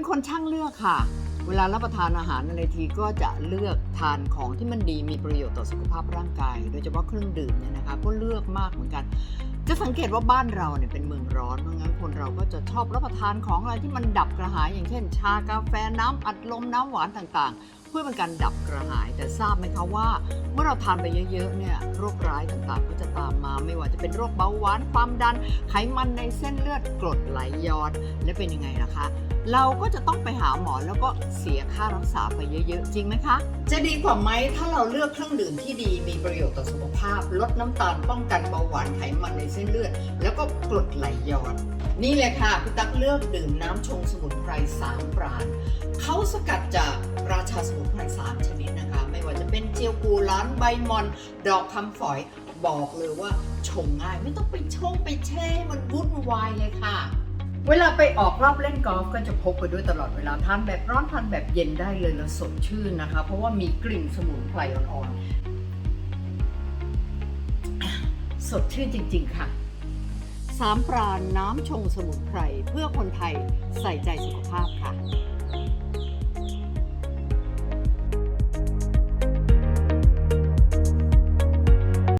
เป็นคนช่างเลือกค่ะ เวลารับประทานอาหารอะไรทีก็จะเลือกทานของที่มันดีมีประโยชน์ต่อสุขภาพร่างกาย โดยเฉพาะเครื่องดื่มเนี่ยนะคะก็เลือกมากเหมือนกัน จะสังเกตว่าบ้านเราเนี่ยเป็นเมืองร้อน เพราะงั้นคนเราก็จะชอบรับประทานของอะไรที่มันดับกระหาย อย่างเช่น ชากาแฟน้ำอัดลมน้ำหวานต่างๆ เพื่อเป็นการดับกระหาย แต่ทราบไหมคะว่า เมื่อเราทานไปเยอะๆเนี่ยโรคร้ายต่างๆ ก็จะตามมา ไม่ว่าจะเป็นโรคเบาหวานความดัน ไขมันในเส้นเลือดกรดไหลย้อนและเป็นยังไงล่ะคะเราก็จะต้องไปหาหมอแล้วก็เสียค่ารักษาไปเยอะๆ จริงไหมคะ จะดีกว่าไหมถ้าเราเลือกเครื่องดื่มที่ดีมีประโยชน์ต่อสุขภาพ ลดน้ำตาลป้องกันเบาหวานไขมันในเส้นเลือด แล้วก็กรดไหลย้อน นี่เลยค่ะพี่ตั๊กเลือกดื่มน้ำชงสมุนไพรสามปราณเขาสกัดจากราชาสมุนไพรสามชนิดนะคะ ไม่ว่าจะเป็นเจียวกูร้านใบมอน ดอกคำฝอยบอกเลยว่าชงง่ายไม่ต้องไปชงไปแช่มันวุ่นวายเลยค่ะ เวลาไปออกรอบเล่นกอล์ฟก็จะพกไปด้วยตลอดเวลาทานแบบร้อนทานแบบเย็นได้เลยแล้วสดชื่นนะคะ เพราะว่ามีกลิ่นสมุนไพรอ่อนๆ สดชื่นจริง ๆ ค่ะ สามปราณน้ำชงสมุนไพรเพื่อคนไทยใส่ใจสุขภาพค่ะ